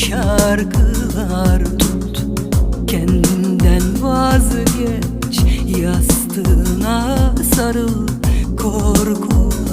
şarkılar tut. Kendinden vazgeç Yastığına sarıl korkular